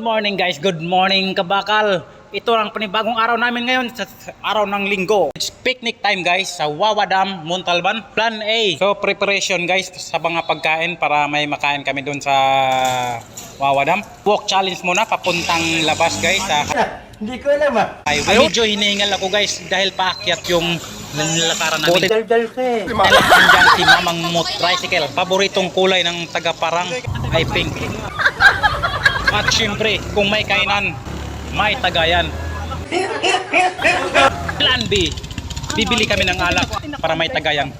morning guys, good morning kabakal. Ito ang panibagong araw namin ngayon sa araw ng linggo. It's picnic time guys sa Wawa Dam, Montalban. Plan A. So preparation guys sa mga pagkain para may makain kami doon sa Wawa Dam. Walk challenge muna papuntang labas guys sa Hindi ko alam ah. highway. Medyo hinihingal ako guys dahil paakyat yung nilakaran namin. Dal-dal ka eh. Dahil si Mamang Mot Tricycle. Paboritong kulay ng taga-parang ay pink. At syempre, kung may kainan, may tagayan. Plan B. Bibili kami ng alak para may tagayan.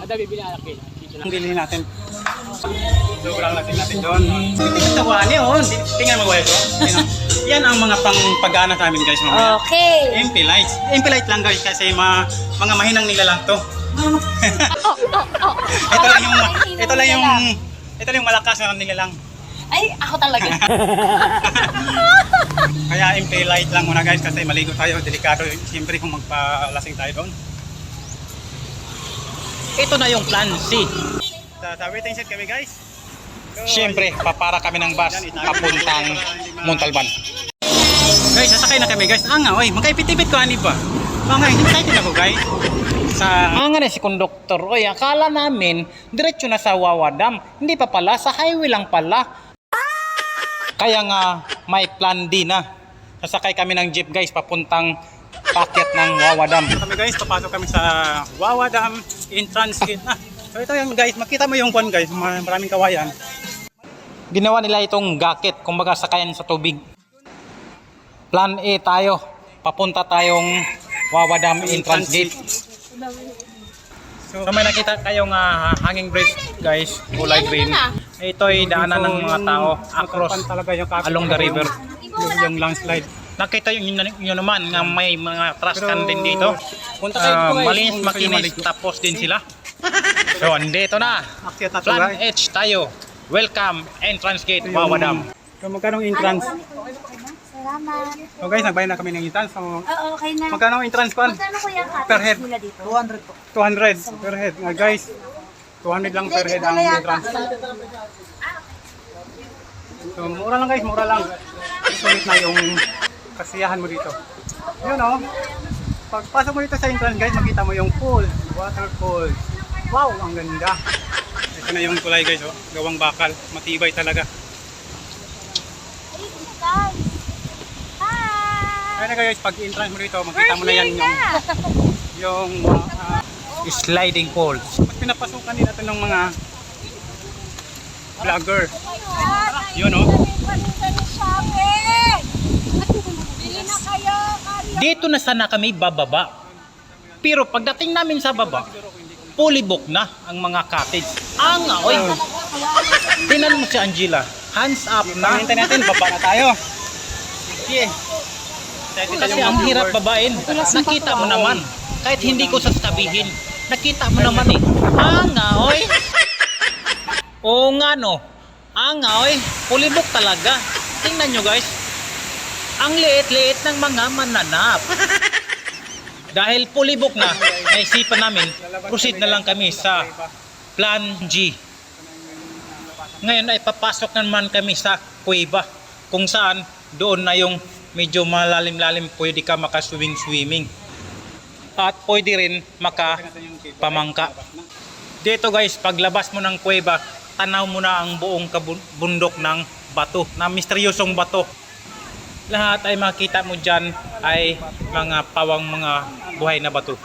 Ada bibili alak eh. Ang bilhin natin. Sobrang natin natin doon. Tingnan sa kuha niyo. Tingnan mo ito? Yan ang mga pang pag-aana namin guys mamaya. Okay. MP lights. MP light lang guys kasi ma mga mahinang nila lang to. ito lang yung ito lang yung ito lang yung malakas na nila lang. Ay, ako talaga. Kaya MP light lang muna guys kasi maligo tayo, delikado siyempre kung magpalasing tayo doon. Ito na yung plan C. Sa, sa waiting set kami guys. Siyempre, papara kami ng bus papuntang Montalban. Guys, sasakay na kami guys. Ah nga, oy, magkaipit-ipit ko ani ba? Mga excited ako guys. Sa Ah nga na si konduktor. Oy, akala namin diretso na sa Wawa Dam. Hindi pa pala, sa highway lang pala. Kaya nga may plan D na. Sasakay kami ng jeep guys papuntang packet ng Wawa Dam. Kami guys, papasok kami sa Wawa Dam entrance gate na. So ito yung guys, makita mo yung kwan guys, ma- maraming kawayan. Ginawa nila itong gaket, kumbaga sakayan sa tubig. Plan A tayo. Papunta tayong Wawa Dam entrance gate. So may nakita kayong uh, hanging bridge guys, kulay green. Ito ay daanan ng mga tao across along the river. Yung, yung landslide. Nakita yung yun, yun naman nga may mga trash can din dito. Uh, malinis, makinis, tapos din sila. So, andito na. Plan H tayo. Welcome, entrance gate, Wawa Dam. So, magkano entrance? Salamat. So guys, nagbayad na kami ng entrance. So, Oo, okay na. magkano ang entrance pan? Magkano kuya ka? Per head. Nila dito? 200 po. 200 per head. Nga guys, 200 lang per head ang entrance. So, mura lang guys, mura lang. Sulit na yung kasiyahan mo dito. Yun oh. Pagpasok mo dito sa entrance guys, makita mo yung pool, waterfall. Wow, ang ganda. Ito na yung kulay guys oh, gawang bakal, matibay talaga. Guys. Hi! Kaya na guys, pag entrance mo dito, makita mo na yan yung yung uh, sliding poles. Pag pinapasukan nila ito ng mga vlogger. Yun oh. Na kayo! Dito na sana kami bababa. Pero pagdating namin sa baba, fully book na ang mga cottage. Ang oy. Tinan mo si Angela. Hands up na. Hintay natin, baba na tayo. Sige. Kasi ang hirap babain. Nakita mo naman. Kahit hindi ko sasabihin. Nakita mo naman eh. Ang oy. Oo nga no. Ang oy. Fully book talaga. Tingnan nyo guys. Ang liit-liit ng mga mananap. Dahil fully book na, naisipan namin, proceed na lang kami sa Plan G. Ngayon ay papasok na naman kami sa kuweba kung saan doon na yung medyo malalim-lalim pwede ka makaswimming-swimming. At pwede rin makapamangka. Dito guys, paglabas mo ng kuweba, tanaw mo na ang buong bundok ng bato, na misteryosong bato lahat ay makita mo dyan ay mga pawang mga buhay na bato.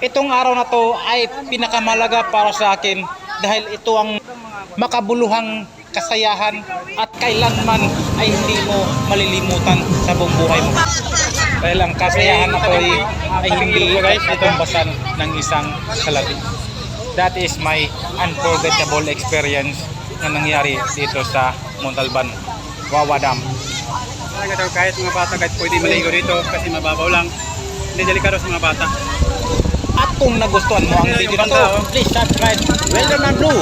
Itong araw na to ay pinakamalaga para sa akin dahil ito ang makabuluhang kasayahan at kailanman ay hindi mo malilimutan sa buong buhay mo. Dahil ang kasayahan na to ay, ay hindi itumbasan ng isang salapi. That is my unforgettable experience na nangyari dito sa Montalban, Wawa Dam. Talaga daw kahit mga bata kahit pwede maligo dito kasi mababaw lang. Hindi delikado sa mga bata. At kung nagustuhan mo ang video na to, please subscribe. Well done and blue.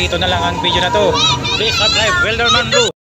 Dito na lang ang video na to. Please subscribe. And blue.